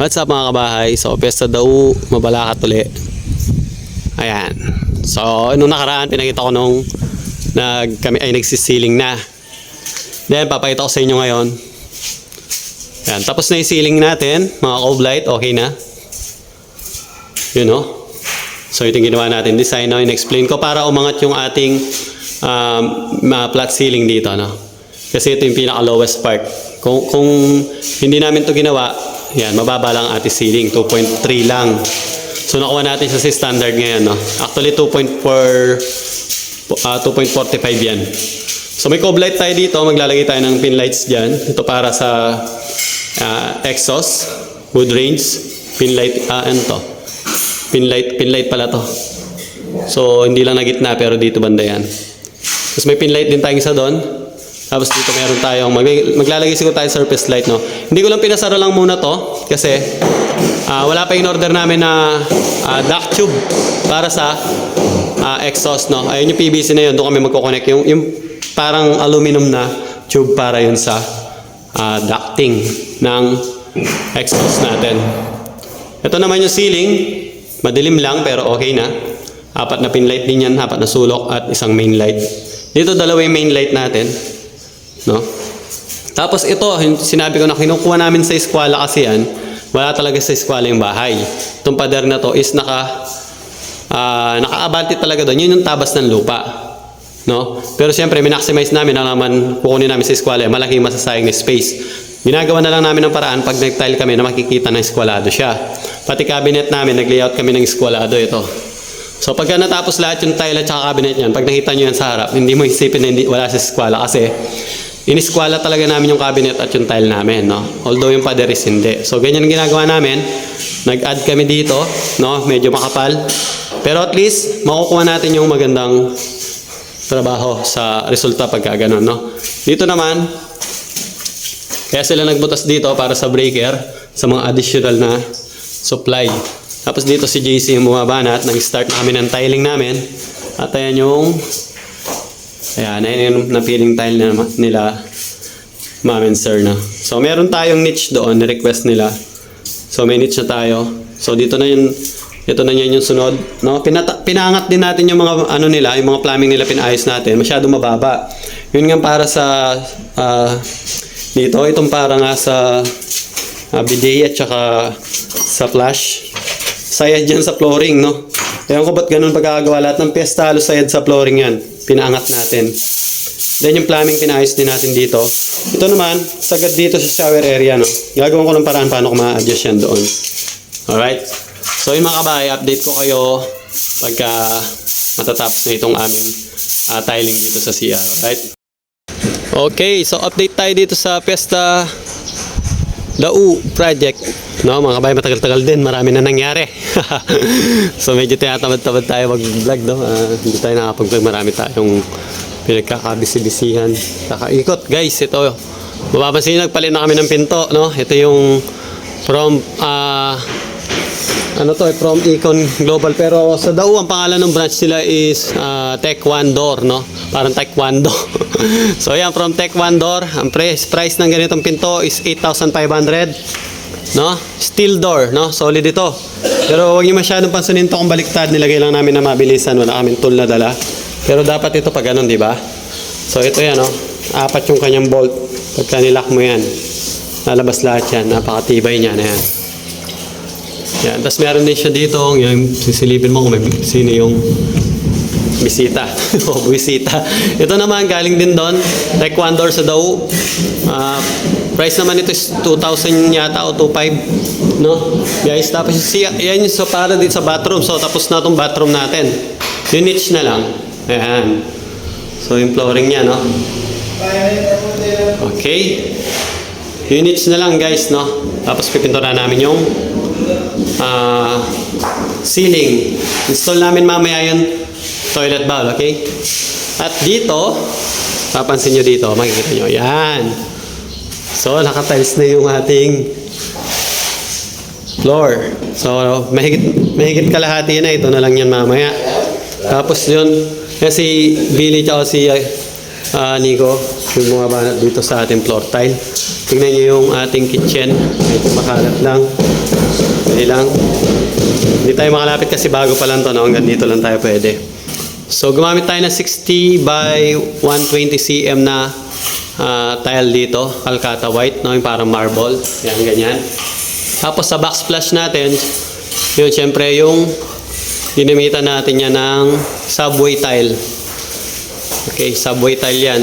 What's up mga kabahay? So, pesta daw, mabalakat uli. Ayan. So, nung nakaraan, pinakita ko nung nag, kami ay nagsisiling na. Then, papakita ko sa inyo ngayon. Ayan. Tapos na yung ceiling natin, mga cove light, okay na. Yun know? So, ito yung ginawa natin. Design, no? In-explain ko para umangat yung ating um, flat ceiling dito, no? Kasi ito yung pinaka-lowest part. Kung, kung hindi namin to ginawa, yan, mababa lang ating ceiling. 2.3 lang. So, nakuha natin sa standard ngayon, no? Actually, 2.4, ah, 2.45 yan. So, may cove light tayo dito. Maglalagay tayo ng pin lights dyan. Ito para sa ah, exhaust, wood range, pin light, ah, ano to? Pin light, pin light pala to. So, hindi lang na gitna, pero dito banda yan. Tapos may pin light din tayong isa doon. Tapos dito meron tayong, mag, maglalagay siguro tayo surface light, no? Hindi ko lang pinasara lang muna to, kasi ah, wala pa in order namin na ah, duct tube para sa ah, exhaust, no? Ayun yung PVC na yun, doon kami magkoconnect. Yung, yung parang aluminum na tube para yun sa ah, ducting ng exhaust natin. Ito naman yung ceiling, madilim lang pero okay na. Apat na pin light din yan, apat na sulok at isang main light. Dito dalawa yung main light natin. No? Tapos ito, sinabi ko na kinukuha namin sa eskwela kasi yan, wala talaga sa eskwela yung bahay. Itong pader na to is naka, ah nakaabante talaga doon. Yun yung tabas ng lupa. No? Pero siyempre, minaximize namin na naman kukunin namin sa eskwela, malaki masasayang na space. Ginagawa na lang namin ng paraan pag nag-tile kami na makikita na eskwalado siya. Pati cabinet namin, nag-layout kami ng eskwalado ito. So pagka natapos lahat yung tile at saka cabinet niyan, pag nakita nyo yan sa harap, hindi mo isipin na hindi, wala sa eskwala kasi iniskwala talaga namin yung cabinet at yung tile namin, no? Although yung pader is hindi. So ganyan ginagawa namin. Nag-add kami dito, no? Medyo makapal. Pero at least, makukuha natin yung magandang trabaho sa resulta pagka ganun, no? Dito naman, kaya sila nagbutas dito para sa breaker sa mga additional na supply. Tapos dito si JC yung bumaba na at nag-start na kami ng tiling namin. At ayan yung ayan, ayan yung napiling tile nila ma'am and sir na. So meron tayong niche doon, request nila. So may niche na tayo. So dito na yun, ito na yan yung sunod. No? Pinata- pinangat din natin yung mga ano nila, yung mga plumbing nila pinayos natin. Masyado mababa. Yun nga para sa ah, dito, itong para nga sa uh, bidet at saka sa flash. Sayad dyan sa flooring, no? Ewan ko ba't ganun pagkakagawa lahat ng piyesta halos sayad sa flooring yan. Pinaangat natin. Then yung plumbing pinayos din natin dito. Ito naman, sagad dito sa shower area, no? Gagawin ko ng paraan paano ko ma-adjust yan doon. Alright? So yung mga kabahay, update ko kayo pagka matatapos na itong aming ah, tiling dito sa CR. Alright? Okay, so update tayo dito sa Fiesta Lau project. No, mga kabay matagal-tagal din, marami na nangyari. so medyo tinatamad-tamad tayo mag-vlog, no? Ah, hindi tayo nakapag-vlog, marami tayong pinagkakabisi-bisihan. Kakaikot, guys, ito. Mapapansin nagpalit na kami ng pinto, no? Ito yung from ah ano to, eh, from Econ Global. Pero sa Dao, ang pangalan ng branch nila is uh, Taekwondo, no? Parang Taekwondo. so yan, from Taekwondo, ang price, price ng ganitong pinto is 8,500. No? Steel door, no? Solid ito. Pero huwag niyo masyadong pansunin to kung baliktad. Nilagay lang namin na mabilisan. Wala kaming tool na dala. Pero dapat ito pag ganun, di ba? So ito yan, no? Apat yung kanyang bolt. Pagka nilock mo yan, lalabas lahat yan. Napakatibay niya na yan. Yan. Tapos meron din siya dito, yung sisilipin mo kung may sino yung bisita. o bisita. Ito naman, galing din doon. Taekwondo sa daw. Ah, price naman ito is 2,000 yata o 2,500. No? Guys, tapos siya, yan yung so para dito sa bathroom. So, tapos na itong bathroom natin. Yung niche na lang. Ayan. So, yung flooring niya, no? Okay. Units na lang guys, no? Tapos pipintura namin yung ah, ceiling. Install namin mamaya yung toilet bowl, okay? At dito, papansin nyo dito, makikita nyo, yan. So, nakatiles na yung ating floor. So, mahigit, mahigit kalahati na. Ito na lang yan mamaya. Tapos yun, kasi Billy tsaka si ah, Nico, yung bumaba dito sa ating floor tile. Tingnan nyo yung ating kitchen. Ito makalat lang. Sandali lang. Hindi tayo makalapit kasi bago pa lang to, no? Hanggang dito lang tayo pwede. So, gumamit tayo ng 60 by 120 cm na ah, tile dito. Calcata white, no? Yung parang marble. Yan, ganyan. Tapos sa backsplash natin, yun, syempre yung ginamitan natin yan ng subway tile. Okay, subway tile yan.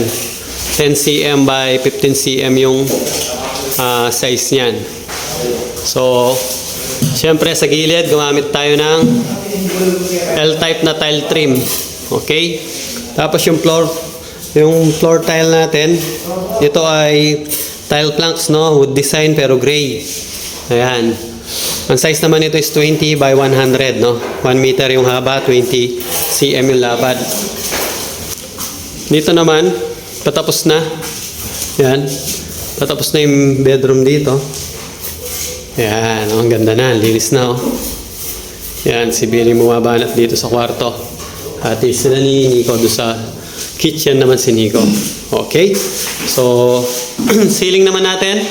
10 cm by 15 cm yung ah, size niyan. So, syempre sa gilid, gumamit tayo ng L-type na tile trim. Okay? Tapos yung floor, yung floor tile natin, ito ay tile planks, no? Wood design pero gray. Ayan. Ang size naman nito is 20 by 100, no? 1 meter yung haba, 20 cm yung lapad. Dito naman, patapos na. Yan. Patapos na yung bedroom dito. Yan, ang ganda na, linis na oh. Yan, si Billy bumabanat dito sa kwarto. At sila ni Nico doon sa kitchen naman si Nico. Okay? So, ceiling naman natin.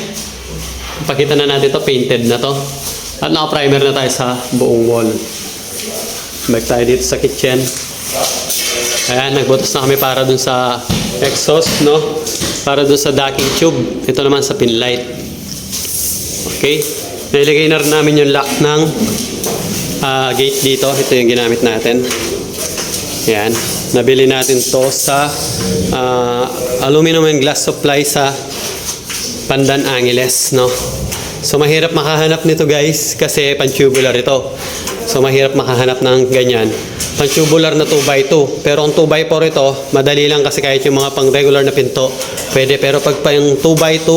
Pakita na natin to painted na to. At naka-primer na tayo sa buong wall. Back tayo dito sa kitchen. Ayan, nagbutas na kami para dun sa exhaust, no? Para dun sa docking tube. Ito naman sa pin light. Okay? Nilagay na rin namin yung lock ng ah, gate dito. Ito yung ginamit natin. Yan. Nabili natin to sa ah, aluminum and glass supply sa Pandan Angeles, no? So mahirap makahanap nito guys kasi pan-tubular ito. So mahirap makahanap ng ganyan. Pan-tubular na 2x2. Pero ang 2x4 ito, madali lang kasi kahit yung mga pang regular na pinto, pwede. Pero pag pa yung 2x2,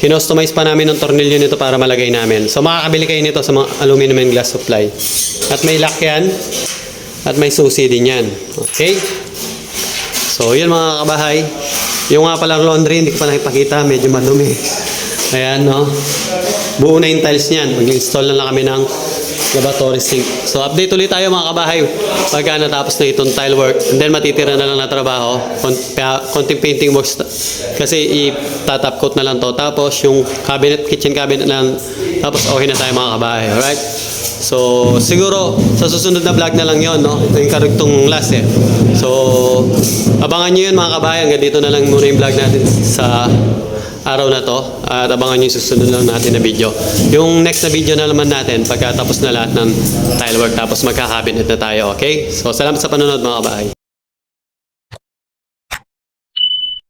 kinustomize pa namin ng tornilyo nito para malagay namin. So makakabili kayo nito sa mga aluminum and glass supply. At may lock yan. At may susi din yan. Okay? So, yun mga kabahay. Yung nga palang laundry, hindi ko pa nakipakita. Medyo madumi. Ayan, no? Buo na yung tiles niyan. Mag-install na lang kami ng lavatory sink. So, update ulit tayo mga kabahay. Pagka natapos na itong tile work. And then, matitira na lang na trabaho. Konting painting works. Kasi, i-tatap coat na lang to. Tapos, yung cabinet, kitchen cabinet na lang. Tapos, okay na tayo mga kabahay. Alright? So, siguro, sa susunod na vlog na lang yon no? Ito yung karugtong last eh. So, abangan nyo yun mga kabayan. Hanggang dito na lang muna yung vlog natin sa araw na to. At abangan nyo yung susunod lang natin na video. Yung next na video na naman natin, pagkatapos na lahat ng tile work, tapos magkakabinet na tayo, okay? So, salamat sa panonood mga kabahay.